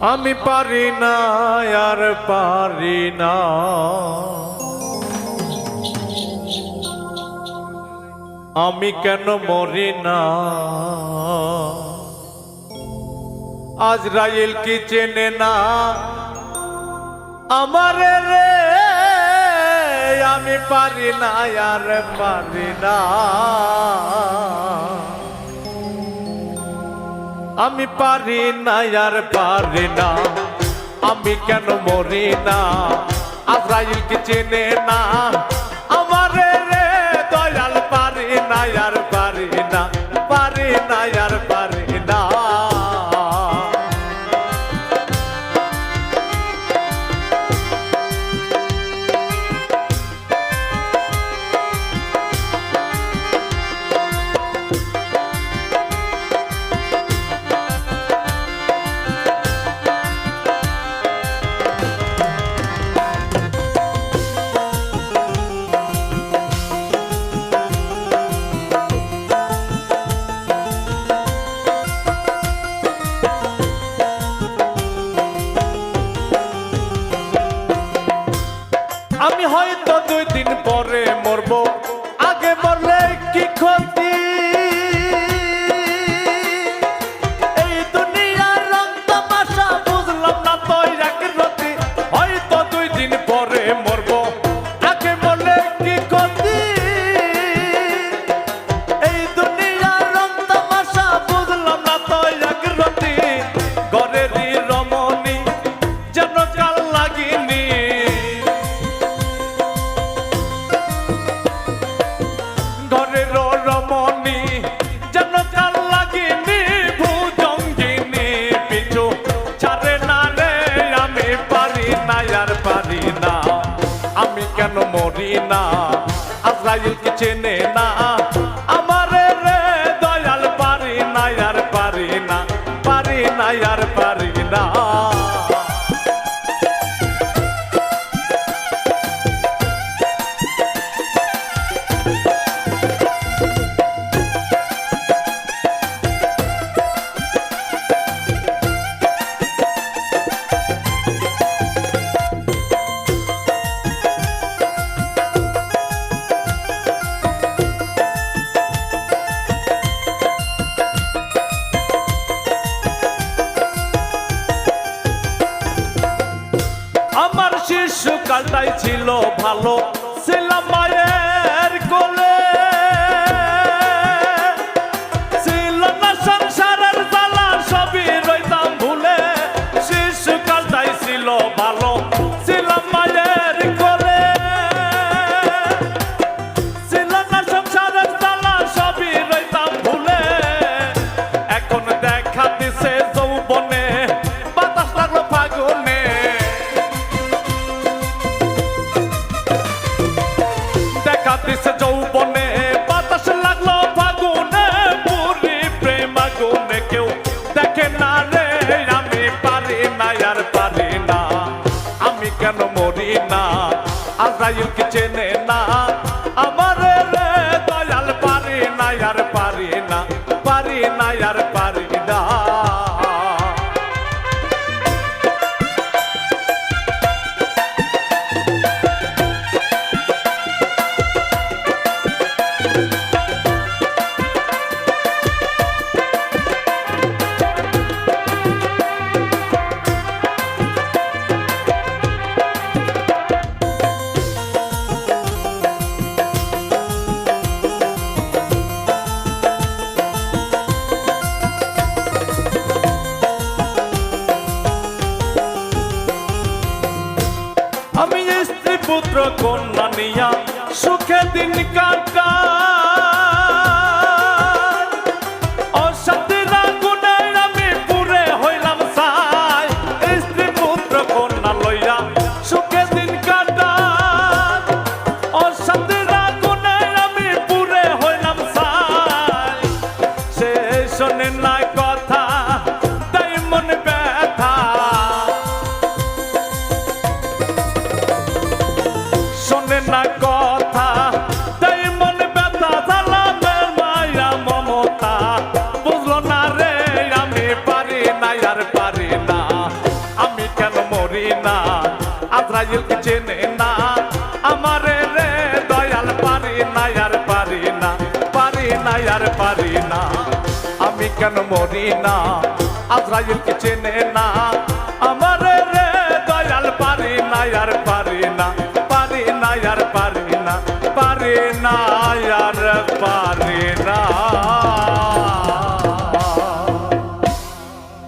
আমি পারি না, আর পারি না। আমি কেন মরি না? আজরাইল কি চেনে না? আমার রে, আমি পারি না, আর পারি না। আমি পারি না আর পারি না। আমি কেন মরি না? আজরাইলকে চেনে না। নাই আর পারি না। আমি কেন মরি না? আজরাইল কি চেনে না? আমার রে দয়াল, পারি না আর পারি না পারি না আর পারি না। শিশুকালটাই ছিল ভালো। ছিলাম মায়ের কোলে। ইসমাইলকে চেনে না আমার পুত্র কন্যা নিয়া সুখে দিন কাটা মিথ্যা কথা, তাই মন ব্যথা সালামের মায়া মমতা। বুঝলো না রে, আমি পারি না আর পারি না। আমি কেন মরি না? আজরাইল চেনে না? আমার রে, দয়াল পারি না আর পারি না পারি না আর পারি না। আমি কেন মরি না? আজরাইল চেনে না?